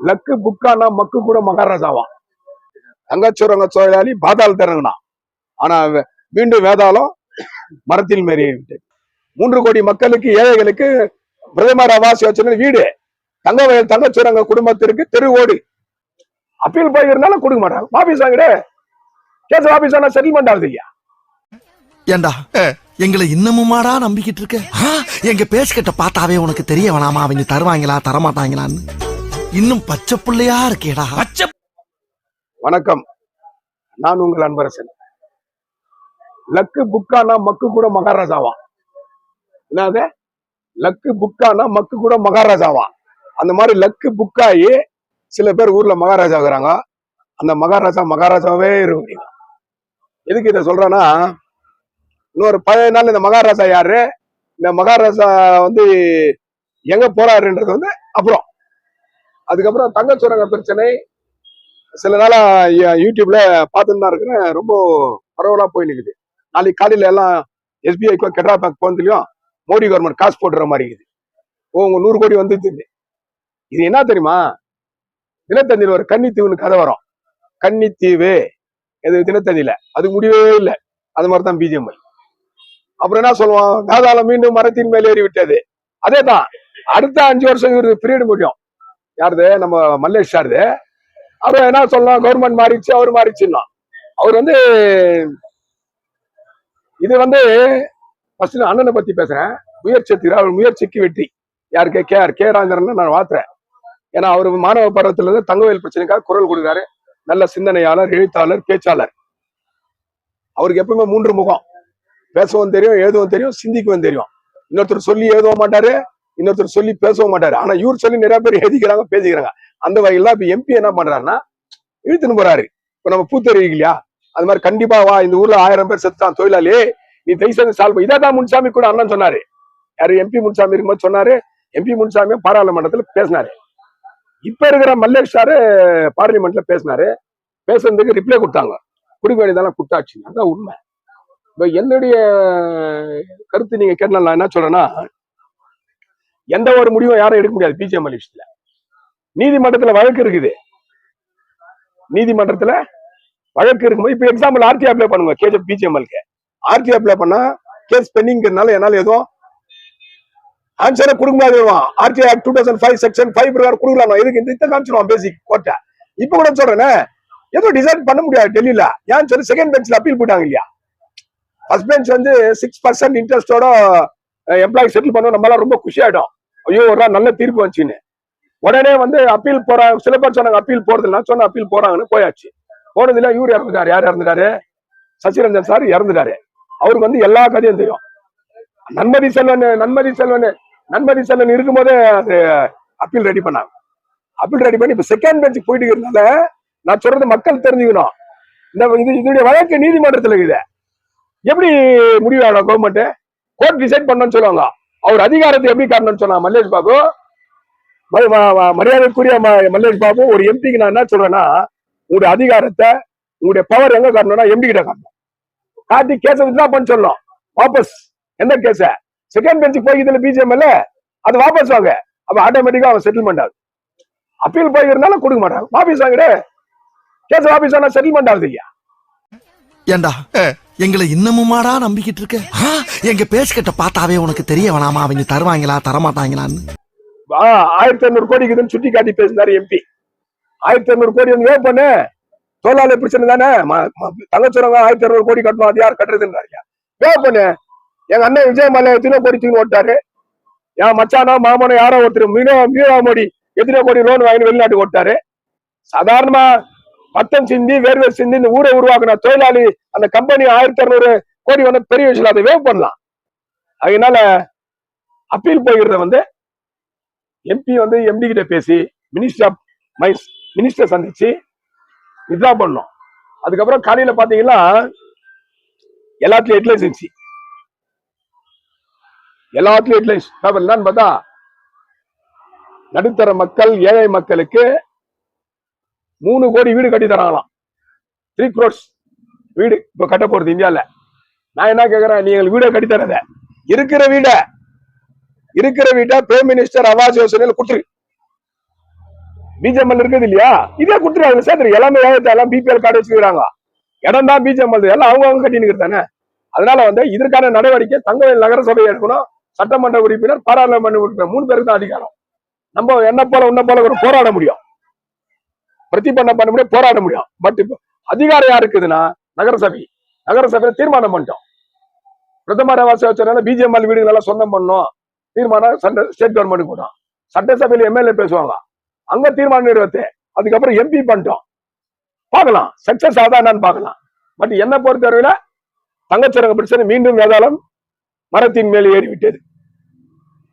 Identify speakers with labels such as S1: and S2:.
S1: Luck புக்கானா மக்கு கூட மகாராஜாவா? தங்கச்சுரங்க தொழிலாளி பாதாள இறங்கினா ஆனா மீண்டும் வேதாளம் மரத்தில் மேறி விட்டது மூன்று கோடி மக்களுக்கு ஏழைகளுக்கு பிரதமர் ஆவாஸ் யோசனை வீடு. தங்க வயல் தங்கச்சுரங்க குடும்பத்திற்கு தெரு ஓடு. அப்பீல் போயிருந்தாலும் கொடுக்க மாட்டாங்க. வாபீஸ் வாங்கிடு. கேஸ் வாபீஸ் ஆனா செட்டில்மெண்ட் ஆகுது இல்லையா?
S2: ஏண்டா? எங்களை இன்னமுமாடா நம்பிக்கிட்டு இருக்க? எங்க பேசிக்கிட்ட பார்த்தாவே உனக்கு தெரிய வேணாமா? அவங்க தருவாங்களா தரமாட்டாங்களான்னு. இன்னும் பச்சை புள்ளையா இருக்கேடா.
S1: வணக்கம். நான் உங்கள் அன்பரசன். லக்கு புக்கானா மக்கு கூட மகாராஜாவா? என்னது? லக்கு புக்கானா மக்கு கூட மகாராஜாவா? அந்த மாதிரி லக்கு புக்காயி சில பேர் ஊர்ல மகாராஜா இருக்கிறாங்க. அந்த மகாராஜா மகாராஜாவே இருக்கிறீங்க எதுக்கு இதை சொல்றேன்னா இன்னொரு பழைய நாள் இந்த மகாராஜா யாரு? இந்த மகாராஜா வந்து எங்க போறாருன்றது வந்து அப்புறம். அதுக்கப்புறம் தங்க சுரங்க பிரச்சனை சில நாளா யூடியூப்ல பார்த்துன்னு தான் இருக்கிறேன். ரொம்ப பரவலா போய் நிற்குது நாளைக்கு காலையில எல்லாம் எஸ்பிஐக்கோ கெட்ரா பேங்க் போனதுலயும் மோடி கவர்மெண்ட் காசு போடுற மாதிரி இருக்குது. ஓ உங்க நூறு கோடி வந்துச்சு. இது என்ன தெரியுமா? தினத்தந்தியில் ஒரு கன்னித்தீவுன்னு கதை வரும். கன்னித்தீவு. இது தினத்தந்தியில? அது முடியவே இல்லை. அது மாதிரி தான் பிஜேபி அப்புறம் என்ன சொல்லுவோம் வேதாளம் மீண்டும் மரத்தின் மேல் ஏறி விட்டது அதே தான் அடுத்த அஞ்சு வருஷம் இவரு பிரியடு முடியும். யாருது? நம்ம மல்லேஷ் சாருது. அவர் என்ன சொல்லலாம் கவர்மெண்ட் மாறிச்சு அவர் மாறிச்சுன்னா அவர் வந்து இது வந்து ஃபர்ஸ்ட் நான் அண்ணனை பத்தி பேசுறேன். முயற்சி எடுத்துக்கிறார். அவர் முயற்சிக்கு வெற்றி. யாருக்கு கே ஆர் கே ராஜன் நான் வாத்துறேன் ஏன்னா அவர் மாணவ பருவத்துல இருந்து தங்கவேல் பிரச்சனைக்காக குரல் கொடுக்குறாரு. நல்ல சிந்தனையாளர் எழுத்தாளர் பேச்சாளர். அவருக்கு எப்பவுமே மூன்று முகம். பேசவும் தெரியும் எழுதவும் தெரியும் சிந்திக்கவும் தெரியும். இன்னொருத்தர் சொல்லி எழுதவும் மாட்டாரு. இன்னொருத்தர் சொல்லி பேசவும் மாட்டாரு. ஆனா இவர் சொல்லி நிறைய பேர் எழுதிக்கிறாங்க பேசிக்கிறாங்க. அந்த வகையில இப்ப எம்பி என்ன பண்றாருன்னா இழுத்துன்னு போறாரு. இப்ப நம்ம பூத்தறிவிக்கு இல்லையா? அது மாதிரி கண்டிப்பா வா இந்த ஊர்ல ஆயிரம் பேர் செத்தான் தொழிலாளி. நீ தயவுசெய்து சால்வ் இதை தான் முன்சாமி கூட அண்ணன் சொன்னாரு. யாரு எம்பி முன்சாமி இருக்கும்போது சொன்னாரு. எம்பி முன்சாமி பாராளுமன்றத்துல பேசினாரு. இப்ப இருக்கிற மல்லேஷ் சாரு பார்லிமெண்ட்ல பேசினாரு. பேசுறதுக்கு ரிப்ளை கொடுத்தாங்க. குடிக்க வேண்டியதெல்லாம் கொடுத்தாச்சு. அதான் உண்மை. இப்ப என்னுடைய கருத்து நீங்க கேட்டா நான் என்ன சொல்றேன்னா எந்த ஒரு முடிவும் யாரும் எடுக்க முடியாது பிஜிஎம் விஷயத்துல. நீதிமன்றத்துல வழக்கு இருக்குது. நீதிமன்றத்துல வழக்கு இருக்கும்போது இப்ப எக்ஸாம்பிள் ஆர்டி அப்ளை பண்ணுங்க கேஜ் பிஜிஎம்எல்க்கு ஆர்டி அப்ளை பண்ணா கேஸ் பெண்டிங்கிறதுனால என்னால எதுவும் ஆன்சரை கொடுக்க முடியாது. RT act two thousand five section five பிரகாரம் கொடுக்கலாம்? எதுக்கு? இந்த காமிச்சிருவான் பேசிக் கோர்ட்டை இப்ப கூட சொல்றேனே எதுவும் டிசைட் பண்ண முடியாது டெல்லியில. ஏன்னு சொல்லி செகண்ட் பெஞ்ச்ல அப்பீல் போயிட்டாங்க இல்லையா? ஃபர்ஸ்ட் பெஞ்ச் வந்து சிக்ஸ் பர்சன்ட் இன்ட்ரெஸ்டோட எம்ப்ளாயி செட்டில் பண்ண நம்மளாம் ரொம்ப குஷி ஆயிடும் ஐயோ ஒரு நல்ல தீர்ப்பு வந்துச்சுன்னு. உடனே வந்து அப்பீல் போறாங்க சில பேர் சொன்னாங்க அப்பீல் போறது நான் சொன்ன அப்பீல் போறாங்கன்னு போயாச்சு. போனதுல இவர் இறந்துட்டாரு. யார் இறந்துட்டாரு? சசிரஞ்சன் சார் இறந்துட்டாரு. அவருக்கு வந்து எல்லா கதையும் தெரியும். நன்மதி செல்வன் நன்மதி செல்வன் நன்மதி செல்வன் இருக்கும்போதே அது அப்பீல் ரெடி பண்ணாங்க. அப்பீல் ரெடி பண்ணி இப்ப செகண்ட் பெஞ்சுக்கு போயிட்டு இருக்கிறதுனால நான் சொல்றது மக்கள் தெரிஞ்சுக்கணும். இந்த இது இதனுடைய வழக்கு நீதிமன்றத்துல இருக்குது. எப்படி முடிவாடும் கவர்மெண்ட் கோர்ட் டிசைட் பண்ணணும்னு சொல்லுவாங்க. அவர் அதிகாரத்தை எப்படி காட்டணும்னு சொன்னா மல்லேஷ் பாபு? மரியாதைக்குரிய ம- மல்லேஷ் பாபு ஒரு எம்பிக்கு நான் என்ன சொல்றேன்னா உங்களுடைய அதிகாரத்தை உங்களுடைய பவர் எங்க காட்டணும்னா எம்பி கிட்ட காட்டணும். காட்டி கேஸை வித்ரா பண்ண சொல்லணும் வாபஸ். எந்த கேஸ செகண்ட் பெஞ்சுக்கு போய் இதுல பிஜிஎம்எல்ல அது வாபஸ் வாங்க. அப்ப ஆட்டோமேட்டிக்கா அவன் செட்டில்மெண்ட் ஆகுது அப்பீல் போயிருந்தாலும் கொடுக்க மாட்டாங்க வாபஸ் வாங்கிடு. கேஸ் வாபஸ் ஆனா செட்டில்மெண்ட் ஆகுது இல்லையா?
S2: ஏண்டா? எங்களை இன்னமுமாடா நம்பிக்கிட்டு இருக்க? எங்க பேசிக்கிட்ட பார்த்தாவே உனக்கு தெரிய வேணாமா? அவங்க தருவாங்களா தரமாட்டாங்களான்னு.
S1: ஆயிரத்தி ஐநூறு கோடி இருக்குதுன்னு சுட்டி காட்டி பேசினாரு எம்பி ஆயிரத்தி ஐநூறு கோடி வந்து வேவ் பண்ணு. தொழிலாளி பிரச்சனை தானே? தங்கச்சுரங்க ஆயிரத்தி ஐநூறு கோடி கட்டணும் அது யார் கட்டுறதுன்றாங்க வேவ் பண்ணு. எங்க அண்ணன் விஜய் மல்ல எத்தனை கோடி தூக்கி ஓட்டாரு என் மச்சானோ மாமனோ யாரோ ஒருத்தர் மீனோ மீனோ மோடி எத்தனை கோடி லோன் வாங்கி வெளிநாட்டுக்கு ஓட்டாரு சாதாரணமா பட்டம் சிந்தி வேர்வை சிந்தி இந்த ஊரை உருவாக்குன தொழிலாளி அந்த கம்பெனி ஆயிரத்தி அறுநூறு கோடி வந்து பெரிய விஷயம் அதை வேவ் பண்ணலாம். அதனால அப்பீல் போகிறத வந்து எம்பி வந்து எம்டி கிட்ட பேசி மினிஸ்டர் ஆஃப் மைன்ஸ் மினிஸ்டர் சந்திச்சு இதுதான் பண்ணோம். அதுக்கப்புறம் காலையில பாத்தீங்கன்னா எல்லாத்துலயும் ஹெட்லைன்ஸ் இருந்துச்சு. எல்லாத்துலயும் ஹெட்லைன்ஸ் பேப்பர் என்னன்னு பார்த்தா நடுத்தர மக்கள் ஏழை மக்களுக்கு மூணு கோடி வீடு கட்டி தராங்களாம். த்ரீ குரோட்ஸ் வீடு இப்ப கட்ட போறது இந்தியால. நான் என்ன கேக்குறேன்? நீ எங்களுக்கு வீடை கட்டி தரத. இருக்கிற வீட இருக்கிற வீட்டை பிரைம் மினிஸ்டர் அவாஸ் யோசனையில் கொடுத்துரு. பிஜிஎம்எல் இருக்குது இல்லையா? இதே கொடுத்துருவாங்க சேர்த்து எல்லாமே ஏகத்தை எல்லாம் பிபிஎல் கார்டு வச்சுக்கிறாங்க இடம் தான் பிஜிஎம்எல் எல்லாம் அவங்க அவங்க கட்டினு தானே? அதனால வந்து இதற்கான நடவடிக்கை தங்கவேல் நகரசபை எடுக்கணும். சட்டமன்ற உறுப்பினர் பாராளுமன்ற உறுப்பினர் மூணு பேருக்கு தான் அதிகாரம். நம்ம என்ன போல உன்ன போல ஒரு போராட முடியும். பிரதிபண்ண பண்ண முடியும் போராட முடியும். பட் இப்போ அதிகாரம் யார் இருக்குதுன்னா நகரசபை. நகரசபையில தீர்மானம் பண்ணிட்டோம். பிரதமர் ஆவாஸ் வச்சதுனால பிஜிஎம்எல் வீடுகள் எல்லாம் சொந்தம் பண்ணோம். தீர்மானம் ஸ்டேட் கவர்மெண்ட் போட்டோம். சட்டசபையில எம்எல்ஏ பேசுவாங்க. அங்க தீர்மானம் நிறைவேற்று. அதுக்கப்புறம் எம்பி பண்ணிட்டோம். பார்க்கலாம். சக்சஸ் ஆதா என்னன்னு பார்க்கலாம். பட் என்ன பொறுத்தவரையில தங்கச்சிறங்க பிரச்சனை மீண்டும் வேதாளம் மரத்தின் மேல் ஏறிவிட்டது.